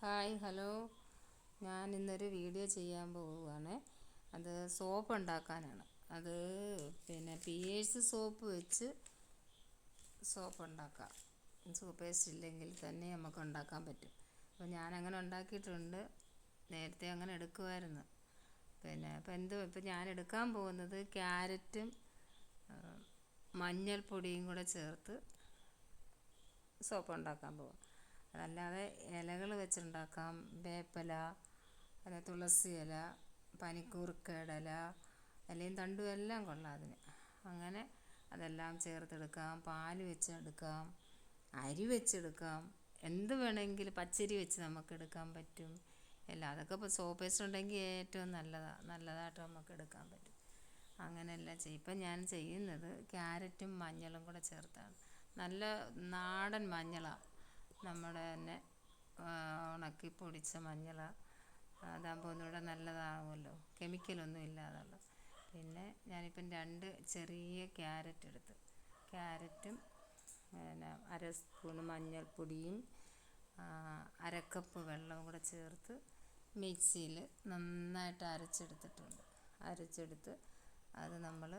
Hi hello. ഞാൻ ഇന്നൊരു video ചെയ്യാൻ പോവുകയാണ്. അത് സോപ്പ് ഉണ്ടാക്കാനാണ്. അത് പിന്നെ പിയേഴ്സ് സോപ്പ് വെച്ച് സോപ്പ് ഉണ്ടാക്കാം. സോപ്പ് പേസ്റ്റ് ഇല്ലെങ്കിൽ തന്നെ നമുക്ക് ഉണ്ടാക്കാൻ പറ്റും. അപ്പോൾ ഞാൻ അങ്ങനെ ഉണ്ടാക്കിയിട്ടുണ്ട്. നേരത്തെ അങ്ങനെ എടുക്കുമായിരുന്നു പിന്നെ ഇപ്പം എന്ത് ഇപ്പം ഞാൻ എടുക്കാൻ പോകുന്നത് ക്യാരറ്റും മഞ്ഞൾപ്പൊടിയും കൂടെ ചേർത്ത് സോപ്പ് ഉണ്ടാക്കാൻ പോകും അതല്ലാതെ ഇലകൾ വെച്ചുണ്ടാക്കാം വേപ്പില അല്ല തുളസി ഇല പനിക്കൂർക്കയുടെ ഇലയും തണ്ടും എല്ലാം കൊള്ളാം അതിന്. അങ്ങനെ അതെല്ലാം ചേർത്തെടുക്കാം. പാൽ വെച്ചെടുക്കാം. അരി വെച്ചെടുക്കാം. എന്ത് വേണമെങ്കിലും പച്ചരി വെച്ച് നമുക്ക് എടുക്കാൻ പറ്റും. എല്ലാം അതൊക്കെ ഇപ്പോൾ സോപ്പ് പേസ്റ്റ് ഉണ്ടെങ്കിൽ ഏറ്റവും നല്ലതാണ് നല്ലതായിട്ട് നമുക്ക് എടുക്കാൻ പറ്റും. അങ്ങനെയെല്ലാം ചെയ്യും ഇപ്പം ഞാൻ ചെയ്യുന്നത് ക്യാരറ്റും മഞ്ഞളും കൂടെ ചേർത്താണ്. നല്ല നാടൻ മഞ്ഞളാണ് നമ്മുടെ തന്നെ ഉണക്കി പൊടിച്ച മഞ്ഞൾ അതാകുമ്പോൾ ഒന്നുകൂടെ നല്ലതാകുമല്ലോ കെമിക്കലൊന്നും ഇല്ലാതുള്ള പിന്നെ ഞാനിപ്പം രണ്ട് ചെറിയ ക്യാരറ്റ് എടുത്ത്. ക്യാരറ്റും പിന്നെ അര സ്പൂൺ മഞ്ഞൾപ്പൊടിയും അരക്കപ്പ് വെള്ളവും കൂടെ ചേർത്ത് മിക്സിയിൽ നന്നായിട്ട് അരച്ചെടുത്തിട്ടുണ്ട്. അരച്ചെടുത്ത് അത് നമ്മൾ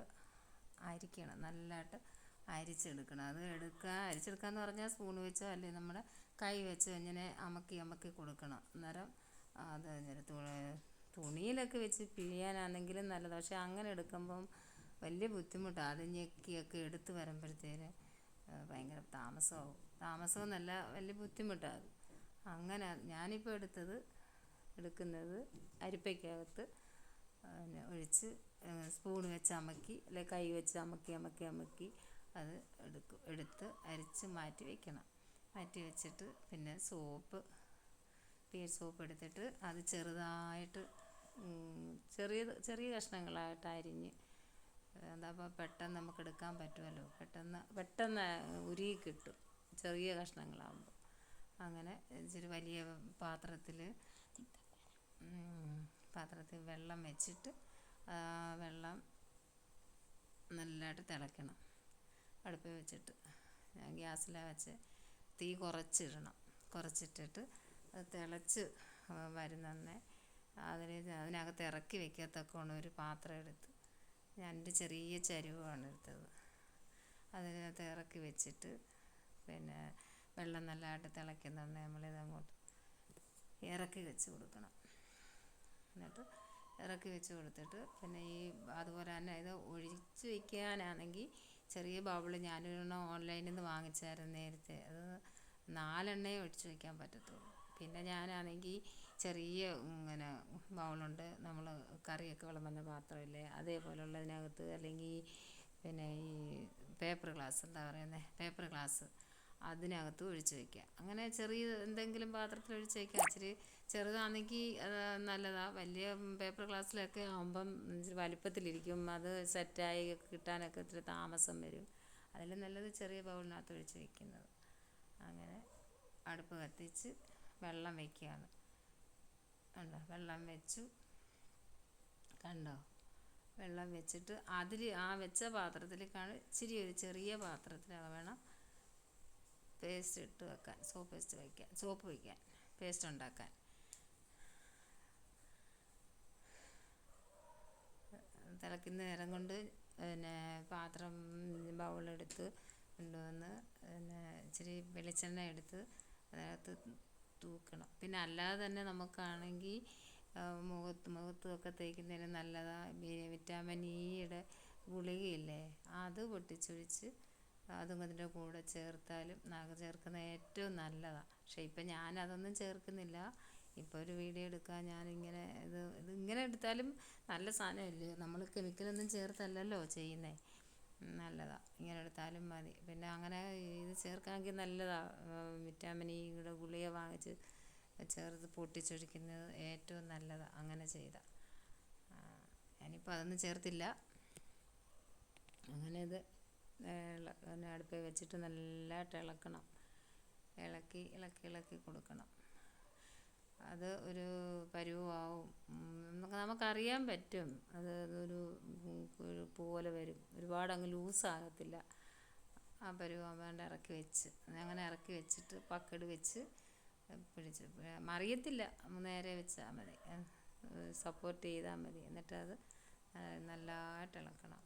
അരിക്കണം. നല്ലതായിട്ട് അരിച്ചെടുക്കണം. അത് എടുക്കുക അരിച്ചെടുക്കുക എന്ന് പറഞ്ഞാൽ സ്പൂൺ വെച്ചോ അല്ലെങ്കിൽ നമ്മുടെ കൈ വെച്ചോ ഇങ്ങനെ അമക്കി അമക്കി കൊടുക്കണം. അന്നേരം അത് തുണിയിലൊക്കെ വെച്ച് പിഴിയാനാണെങ്കിലും നല്ലത്. പക്ഷേ അങ്ങനെ എടുക്കുമ്പം വലിയ ബുദ്ധിമുട്ടാണ് അത് ഞെക്കിയൊക്കെ എടുത്ത് വരുമ്പോഴത്തേന് ഭയങ്കര താമസമാവും. നല്ല വലിയ ബുദ്ധിമുട്ടാണ് അങ്ങനെ ഞാനിപ്പോൾ എടുത്തത് എടുക്കുന്നത് അരിപ്പയ്ക്കകത്ത് പിന്നെ ഒഴിച്ച് സ്പൂൺ വെച്ച് അമക്കി അല്ലെ കൈ വെച്ച് അമക്കി അമക്കി അമക്കി അത് എടുക്കും എടുത്ത് അരച്ച് മാറ്റി വെക്കണം. മാറ്റി വെച്ചിട്ട് പിന്നെ സോപ്പ് പിയർ സോപ്പ് എടുത്തിട്ട് അത് ചെറുതായിട്ട് ചെറിയ ചെറിയ കഷ്ണങ്ങളായിട്ട് അരിഞ്ഞ് അതാകുമ്പോൾ പെട്ടെന്ന് നമുക്ക് എടുക്കാൻ പറ്റുമല്ലോ. പെട്ടെന്ന് പെട്ടെന്ന് ഉരുകി കിട്ടും. ചെറിയ കഷ്ണങ്ങളാകുമ്പോൾ അങ്ങനെ ഇച്ചിരി വലിയ പാത്രത്തിൽ പാത്രത്തിൽ വെള്ളം വെച്ചിട്ട് വെള്ളം നല്ലതായിട്ട് തിളയ്ക്കണം. അടുപ്പിൽ വെച്ചിട്ട് ഞാൻ ഗ്യാസിലാണ് വെച്ച്. തീ കുറച്ചിടണം. കുറച്ചിട്ടിട്ട് അത് തിളച്ച് വരുന്നന്നെ അതിന് അതിനകത്ത് ഇറക്കി വെക്കത്തക്കവണ്ണം ഒരു പാത്രം എടുത്ത്. എന്റെ ചെറിയ ചരുവമാണ് എടുത്തത്. അതിനകത്ത് ഇറക്കി വെച്ചിട്ട് പിന്നെ വെള്ളം നല്ലതായിട്ട് തിളയ്ക്കുന്നുണ്ട് നമ്മളിത് അങ്ങോട്ട് ഇറക്കി വെച്ച് കൊടുക്കണം. എന്നിട്ട് ഇറക്കി വെച്ച് കൊടുത്തിട്ട് പിന്നെ ഈ അതുപോലെ തന്നെ ഇത് ഒഴിച്ച് വയ്ക്കാനാണെങ്കിൽ ചെറിയ ബൗൾ ഞാനൊരെണ്ണം ഓൺലൈനിൽ നിന്ന് വാങ്ങിച്ചായിരുന്നു നേരത്തെ. അത് നാലെണ്ണേ ഒഴിച്ച് വയ്ക്കാൻ പറ്റത്തുള്ളൂ. പിന്നെ ഞാനാണെങ്കിൽ ചെറിയ ഇങ്ങനെ ബൗളുണ്ട് നമ്മൾ കറിയൊക്കെ വിളമ്പുന്ന പാത്രമില്ലേ? അതേപോലുള്ളതിനകത്ത് അല്ലെങ്കിൽ പിന്നെ ഈ പേപ്പർ ഗ്ലാസ് എന്താ പറയുന്നത് പേപ്പർ ഗ്ലാസ് അതിനകത്ത് ഒഴിച്ച് വയ്ക്കുക അങ്ങനെ ചെറിയ എന്തെങ്കിലും പാത്രത്തിൽ ഒഴിച്ച് വയ്ക്കുക ഇച്ചിരി ചെറുതാണെങ്കിൽ നല്ലതാണ് വലിയ പേപ്പർ ഗ്ലാസ്സിലൊക്കെ ആകുമ്പം ഇച്ചിരി വലിപ്പത്തിലിരിക്കും. അത് സെറ്റായി കിട്ടാനൊക്കെ ഇത്തിരി താമസം വരും. അതിലും നല്ലത് ചെറിയ ബൗളിനകത്ത് ഒഴിച്ച് വയ്ക്കുന്നത് അങ്ങനെ അടുപ്പ് കത്തിച്ച് വെള്ളം വയ്ക്കുകയാണ് കണ്ടോ? വെള്ളം വെച്ചു. കണ്ടോ? വെള്ളം വെച്ചിട്ട് അതിൽ ആ വെച്ച പാത്രത്തിലേക്കാണ് ഇച്ചിരി ഒരു ചെറിയ പാത്രത്തിൽ വേണം. പേസ്റ്റ് ഇട്ട് വെക്കാൻ സോപ്പ് പേസ്റ്റ് വയ്ക്കാൻ സോപ്പ് വയ്ക്കാൻ പേസ്റ്റ് ഉണ്ടാക്കാൻ. തിളയ്ക്കുന്ന നേരം കൊണ്ട് പിന്നെ പാത്രം ബൗളെടുത്ത് കൊണ്ടുവന്ന് പിന്നെ ഇച്ചിരി വെളിച്ചെണ്ണ എടുത്ത് അതിനകത്ത് തൂക്കണം. പിന്നെ അല്ലാതെ തന്നെ നമുക്കാണെങ്കിൽ മുഖത്ത് മുഖത്തൊക്കെ തേക്കുന്നതിന് നല്ലതാണ് വിറ്റാമിൻ ഇയുടെ ഗുളികയില്ലേ? അത് പൊട്ടിച്ചൊഴിച്ച് അതും അതിന്റെ കൂടെ ചേർത്താലും നഗ ചേർക്കുന്നത് ഏറ്റവും നല്ലതാണ് പക്ഷേ ഇപ്പം ഞാൻ അതൊന്നും ചേർക്കുന്നില്ല. ഇപ്പോൾ ഒരു വീഡിയോ എടുക്കാൻ ഞാനിങ്ങനെ ഇത് ഇത് ഇങ്ങനെ എടുത്താലും നല്ല സാധനമല്ലേ? നമ്മൾ കെമിക്കലൊന്നും ചേർത്തല്ലല്ലോ ചെയ്യുന്നത് നല്ലതാണ് ഇങ്ങനെ എടുത്താലും മതി. പിന്നെ അങ്ങനെ ഇത് ചേർക്കാമെങ്കിൽ നല്ലതാണ് വിറ്റാമിൻ ഇയുടെ ഗുളിക വാങ്ങിച്ച് ചേർത്ത് പൊട്ടിച്ചൊഴിക്കുന്നത് ഏറ്റവും നല്ലതാണ് അങ്ങനെ ചെയ്ത. ഞാനിപ്പോൾ അതൊന്നും ചേർത്തില്ല. അങ്ങനെ ഇത് പിന്നെ അടുപ്പിൽ വെച്ചിട്ട് നല്ലതായിട്ട് ഇളക്കണം. ഇളക്കി ഇളക്കി ഇളക്കി കൊടുക്കണം. അത് ഒരു പരുവമാവും നമുക്കറിയാൻ പറ്റും. അത് ഒരു പോലെ വരും. ഒരുപാട് അങ്ങ് ലൂസാകത്തില്ല ആ പരുവം ഇറക്കി വെച്ച്. അങ്ങനെ ഇറക്കി വെച്ചിട്ട് പക്കട് വെച്ച് പിടിച്ച്. മറിയത്തില്ല. നേരെ വെച്ചാൽ മതി. സപ്പോർട്ട് ചെയ്താൽ മതി. എന്നിട്ടത് നല്ലതായിട്ട് ഇളക്കണം.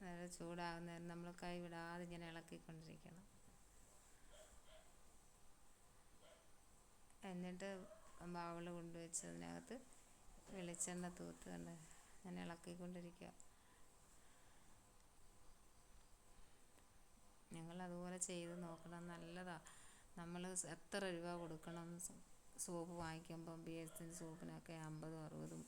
നല്ല ചൂടാകുന്നേരം നമ്മൾ കൈ വിടാതെ ഇങ്ങനെ ഇളക്കിക്കൊണ്ടിരിക്കണം. എന്നിട്ട് ബൗൾ കൊണ്ടുവച്ച് അതിനകത്ത് വെളിച്ചെണ്ണ തൂത്ത് കണ്ട് ഞാൻ ഇളക്കിക്കൊണ്ടിരിക്കുക. ഞങ്ങൾ അതുപോലെ ചെയ്ത് നോക്കണം. നല്ലതാ. നമ്മൾ എത്ര രൂപ കൊടുക്കണം? സോപ്പ് വാങ്ങിക്കുമ്പം ബി എസിന്റെ സോപ്പിനൊക്കെ അമ്പതും അറുപതും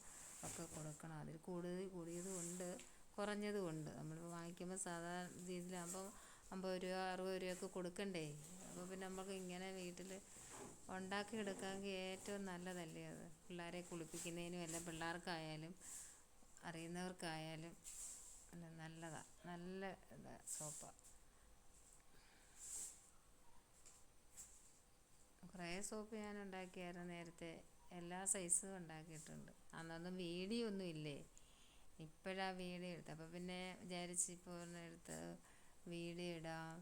ഒക്കെ കൊടുക്കണം. അതിൽ കൂടുതൽ കൂടിയതും ഉണ്ട്. കുറഞ്ഞതും ഉണ്ട് നമ്മൾ വാങ്ങിക്കുമ്പോൾ സാധാരണ രീതിയിലാകുമ്പോൾ അമ്പത് രൂപ അറുപത് രൂപയൊക്കെ കൊടുക്കണ്ടേ? അപ്പോൾ പിന്നെ നമുക്ക് ഇങ്ങനെ വീട്ടിൽ ഉണ്ടാക്കി എടുക്കാമെങ്കിൽ ഏറ്റവും നല്ലതല്ലേ അത്? പിള്ളേരെ കുളിപ്പിക്കുന്നതിനും എല്ലാം പിള്ളേർക്കായാലും അറിയുന്നവർക്കായാലും നല്ലതാണ് നല്ല ഇതാണ് സോപ്പാണ് കുറേ സോപ്പ് ഞാൻ ഉണ്ടാക്കിയായിരുന്നു നേരത്തെ. എല്ലാ സൈസും ഉണ്ടാക്കിയിട്ടുണ്ട്. അന്നൊന്നും വീഡിയോ ഇല്ലേ? ഇപ്പോഴാണ് വീഡിയോ എടുത്തത് അപ്പോൾ പിന്നെ വിചാരിച്ച് ഇപ്പോൾ എടുത്ത് വീഡിയോ ഇടാം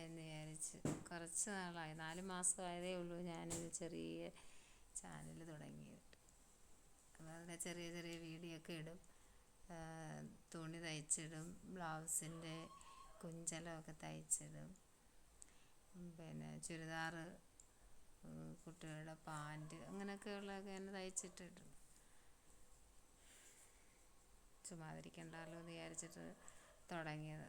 എന്ന് വിചാരിച്ച്. കുറച്ച് നാളായി. നാല് മാസമായതേ ഉള്ളൂ ഞാനൊരു ചെറിയ ചാനൽ തുടങ്ങിയിട്ട്. അപ്പോൾ അതിൽ ചെറിയ ചെറിയ വീഡിയോ ഒക്കെ ഇടും തുണി തയ്ച്ചിടും. ബ്ലൗസിന്റെ കുഞ്ചലമൊക്കെ തയ്ച്ചിടും. പിന്നെ ചുരിദാറ് കുട്ടികളുടെ പാന്റ് അങ്ങനെയൊക്കെയുള്ളതൊക്കെ ഞാൻ തയ്ച്ചിട്ടിട്ടുണ്ട്. ചുമ്മാതിരിക്കണ്ടല്ലോ എന്ന് വിചാരിച്ചിട്ട് തുടങ്ങിയത്.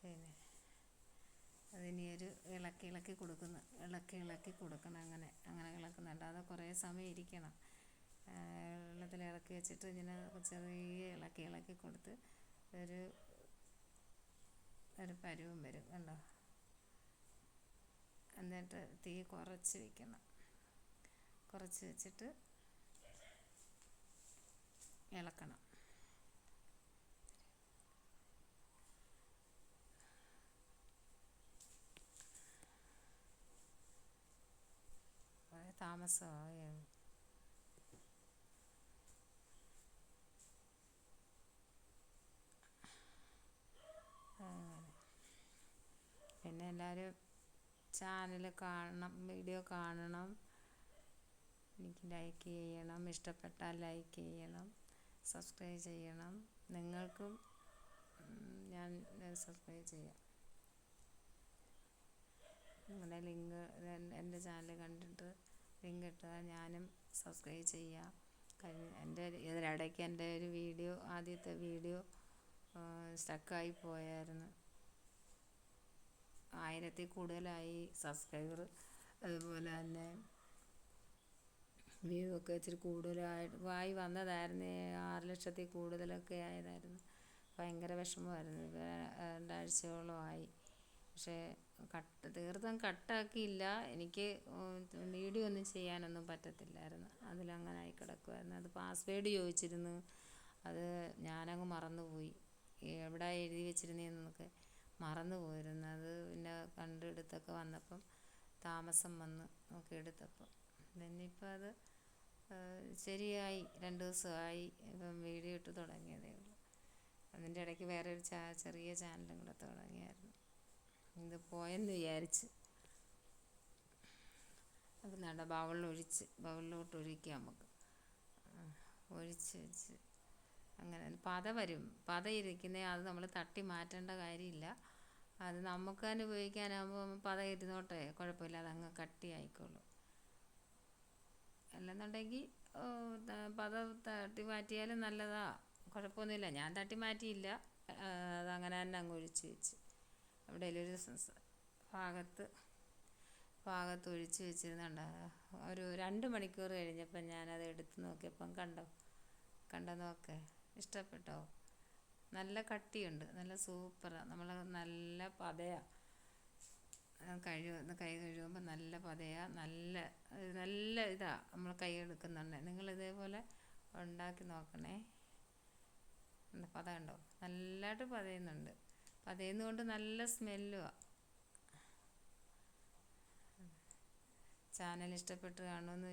പിന്നെ അതിനി ഒരു ഇളക്കി ഇളക്കി കൊടുക്കുന്നു ഇളക്കി ഇളക്കി കൊടുക്കണം അങ്ങനെ അങ്ങനെ ഇളക്കുന്നുണ്ട്. അത് കുറേ സമയം ഇരിക്കണം. വെള്ളത്തിൽ ഇളക്കി വെച്ചിട്ട് ഇങ്ങനെ ചെറിയ ഇളക്കി ഇളക്കി കൊടുത്ത് ഒരു ഒരു പരുവം വരും കണ്ടോ? എന്നിട്ട് തീ കുറച്ച് വെക്കണം. കുറച്ച് വെച്ചിട്ട് ഇളക്കണം. താമസമായി. പിന്നെ എല്ലാവരും ചാനൽ കാണണം വീഡിയോ കാണണം. എനിക്ക് ലൈക്ക് ചെയ്യണം ഇഷ്ടപ്പെട്ടാൽ ലൈക്ക് ചെയ്യണം സബ്സ്ക്രൈബ് ചെയ്യണം. നിങ്ങൾക്കും ഞാൻ സബ്സ്ക്രൈബ് ചെയ്യാം. നിങ്ങളുടെ ലിങ്ക് എന്റെ ചാനൽ കണ്ടിട്ട് ലിങ്ക് ഇട്ടാൽ ഞാനും സബ്സ്ക്രൈബ് ചെയ്യാം. കഴിഞ്ഞ എന്റെ ഇതിനിടയ്ക്ക് എന്റെ ഒരു വീഡിയോ ആദ്യത്തെ വീഡിയോ സ്റ്റക്കായി പോയായിരുന്നു. ആയിരത്തിൽ കൂടുതലായി സബ്സ്ക്രൈബർ അതുപോലെ തന്നെ വ്യൂ ഒക്കെ ഇച്ചിരി കൂടുതലായിട്ട് ആയി വന്നതായിരുന്നു. ആറ് ലക്ഷത്തിൽ കൂടുതലൊക്കെ ആയതായിരുന്നു. ഭയങ്കര വിഷമമായിരുന്നു. രണ്ടാഴ്ചയോളമായി പക്ഷേ കട്ട് തീർത്തും കട്ടാക്കിയില്ല. എനിക്ക് വീഡിയോ ഒന്നും ചെയ്യാനൊന്നും പറ്റത്തില്ലായിരുന്നു. അതിലങ്ങനെ ആയി കിടക്കുമായിരുന്നു അത് പാസ്വേഡ് ചോദിച്ചിരുന്നു. അത് ഞാനങ്ങ് മറന്നുപോയി. എവിടെ എഴുതി വെച്ചിരുന്നതെന്നൊക്കെ മറന്നു പോയിരുന്നു. അത് പിന്നെ കണ്ടെടുത്തൊക്കെ വന്നപ്പം താമസം വന്ന് നോക്കി എടുത്തപ്പോൾ പിന്നെ ഇപ്പം അത് ശരിയായി. രണ്ട് ദിവസമായി ഇപ്പം വീഡിയോ ഇട്ട് തുടങ്ങിയതേ ഉള്ളൂ. അതിന്റെ ഇടയ്ക്ക് വേറെ ഒരു ചാ ചെറിയ ചാനലും കൂടെ തുടങ്ങിയായിരുന്നു. ഇത് പോയെന്ന് വിചാരിച്ച്. അത് നട ബൗളിലൊഴിച്ച് ബൗളിലോട്ട് ഒഴിക്കാം നമുക്ക്. ഒഴിച്ച് വെച്ച്. അങ്ങനെ പത വരും. പത ഇരിക്കുന്ന അത് നമ്മൾ തട്ടി മാറ്റേണ്ട കാര്യമില്ല. അത് നമുക്ക് തന്നെ ഉപയോഗിക്കാനാകുമ്പോൾ പത ഇരുന്നോട്ടെ കുഴപ്പമില്ല അതങ്ങ് കട്ടി ആയിക്കോളും അല്ലെന്നുണ്ടെങ്കിൽ പത തട്ടി മാറ്റിയാലും നല്ലതാ. കുഴപ്പമൊന്നുമില്ല. ഞാൻ തട്ടി മാറ്റിയില്ല. അതങ്ങനെ തന്നെ അങ്ങ് ഒഴിച്ച് വെച്ച്. എവിടെയെങ്കിലും ഒരു ഭാഗത്ത് ഭാഗത്ത് ഒഴിച്ച് വെച്ചിരുന്നുണ്ട്. ഒരു രണ്ട് മണിക്കൂർ കഴിഞ്ഞപ്പം ഞാനത് എടുത്ത് നോക്കിയപ്പം കണ്ടോ? കണ്ടോ നോക്കേ? ഇഷ്ടപ്പെട്ടോ? നല്ല കട്ടിയുണ്ട്. നല്ല സൂപ്പറാണ് നമ്മൾ നല്ല പതയാണ് കഴുകുന്ന കൈ കഴുകുമ്പോൾ നല്ല പതയാണ് നല്ല നല്ല ഇതാണ് നമ്മൾ കൈ എടുക്കുന്നുണ്ട് നിങ്ങൾ ഇതേപോലെ ഉണ്ടാക്കി നോക്കണേ. പത കണ്ടോ? നല്ലതായിട്ട് പതയുന്നുണ്ട്. പതയുന്നതുകൊണ്ട് നല്ല സ്മെല്ലുമാണ് ചാനൽ ഇഷ്ടപ്പെട്ട് കാണുമെന്ന്